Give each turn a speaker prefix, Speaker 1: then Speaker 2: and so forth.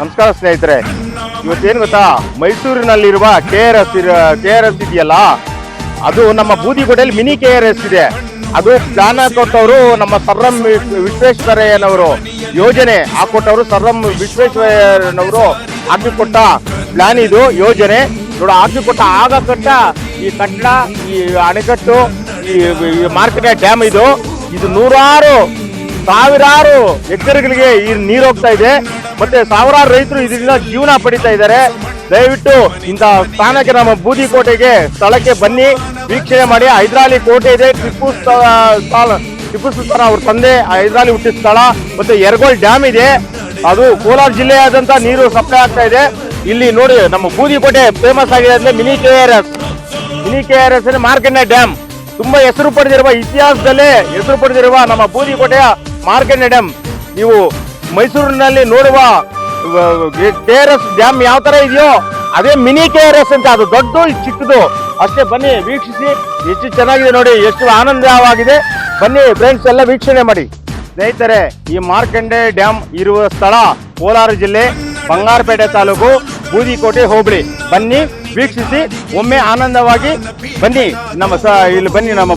Speaker 1: ನಮಸ್ಕಾರ ಸ್ನೇಹಿತರೆ. ಇವತ್ತೇನು ಗೊತ್ತಾ? ಮೈಸೂರಿನಲ್ಲಿರುವ K R S K R S ಇದೆಯಲ್ಲ? ಅದು ನಮ್ಮ ಬೂದಿಕೋಟೆಯಲ್ಲಿ ಮಿನಿ ಕೆ ಆರ್ ಎಸ್ ಇದೆ. ಅದು ಪ್ಲಾನ್ ಕೊಟ್ಟವರು ನಮ್ಮ ಸರ್ರಂ ವಿಶ್ವೇಶ್ವರಯ್ಯನವರು ಯೋಜನೆ ಹಾಕೊಟ್ಟವರು ಸರ್ರಂ ವಿಶ್ವೇಶ್ವರಯ್ಯನವರು ಹಾಕಿಕೊಟ್ಟ ಪ್ಲಾನ್ ಇದು ಯೋಜನೆ. ನೋಡ, ಹಾಕಿಕೊಟ್ಟ ಆಗ ಕಟ್ಟ ಈ ಕಟ್ಟಡ ಈ ಅಣೆಕಟ್ಟು, ಈ ಮಾರ್ಕೆಟ್ ಡ್ಯಾಮ್ ಇದು. ಇದು ನೂರಾರು, ಸಾವಿರಾರು ಎಕರೆಗಳಿಗೆ ಈ ನೀರು ಹೋಗ್ತಾ ಇದೆ. ಮತ್ತೆ ಸಾವಿರಾರು ರೈತರು ಇದರಿಂದ ಜೀವನ ಪಡಿತಾ ಇದ್ದಾರೆ. ದಯವಿಟ್ಟು ಇಂಥ ಸ್ಥಾನಕ್ಕೆ ನಮ್ಮ ಬೂದಿಕೋಟೆಗೆ ಸ್ಥಳಕ್ಕೆ ಬನ್ನಿ. ವೀಕ್ಷಣೆ ಮಾಡಿ. ಹೈದರಾಲಿ ಕೋಟೆ ಇದೆ. ಟಿಪ್ಪು ಟಿಪ್ಪು ಸುಲ್ತಾನ್ ಅವ್ರ ತಂದೆ ಹೈದರಾಲಿ ಹುಟ್ಟಿದ ಸ್ಥಳ. ಮತ್ತೆ ಎರಗೋಲ್ ಡ್ಯಾಮ್ ಇದೆ. ಅದು ಕೋಲಾರ ಜಿಲ್ಲೆಯಾದಂತ ನೀರು ಸಪ್ಲೈ ಆಗ್ತಾ ಇದೆ. ಇಲ್ಲಿ ನೋಡಿ, ನಮ್ಮ ಬೂದಿಕೋಟೆ ಫೇಮಸ್ ಆಗಿದೆ ಅಂದ್ರೆ mini K R S. Mini K R S Markanda dam. ತುಂಬಾ ಹೆಸರು ಪಡೆದಿರುವ ಇತಿಹಾಸದಲ್ಲೇ ಹೆಸರು ಪಡೆದಿರುವ ನಮ್ಮ ಬೂದಿಕೋಟೆಯ ಮಾರ್ಕೆಂಡ ಡ್ಯಾಮ್. ನೀವು ಮೈಸೂರಿನಲ್ಲಿ ನೋಡುವ ಕೆ ಆರ್ ಎಸ್ ಡ್ಯಾಮ್ ಯಾವ ತರ ಇದೆಯೋ ಅದೇ ಮಿನಿ ಕೆ ಆರ್ ಎಸ್ ಅಂತ, ಅದು ದೊಡ್ಡದು ಚಿಕ್ಕದು. ಅಷ್ಟೇ ಬನ್ನಿ, ವೀಕ್ಷಿಸಿ. ಎಷ್ಟು ಚೆನ್ನಾಗಿದೆ ನೋಡಿ, ಎಷ್ಟು ಆನಂದವಾಗಿದೆ. ಬನ್ನಿ ಫ್ರೆಂಡ್ಸ್ ಎಲ್ಲ ವೀಕ್ಷಣೆ ಮಾಡಿ. ಸ್ನೇಹಿತರೆ, ಈ ಮಾರ್ಕಂಡೆ ಡ್ಯಾಮ್ ಇರುವ ಸ್ಥಳ ಕೋಲಾರ ಜಿಲ್ಲೆ, ಬಂಗಾರಪೇಟೆ ತಾಲೂಕು, ಬೂದಿಕೋಟೆ ಹೋಬಳಿ. ಬನ್ನಿ, ವೀಕ್ಷಿಸಿ. ಒಮ್ಮೆ ಆನಂದವಾಗಿ ಬನ್ನಿ, ನಮ್ಮ ಸ, ಇಲ್ಲಿ ಬನ್ನಿ ನಮ್ಮ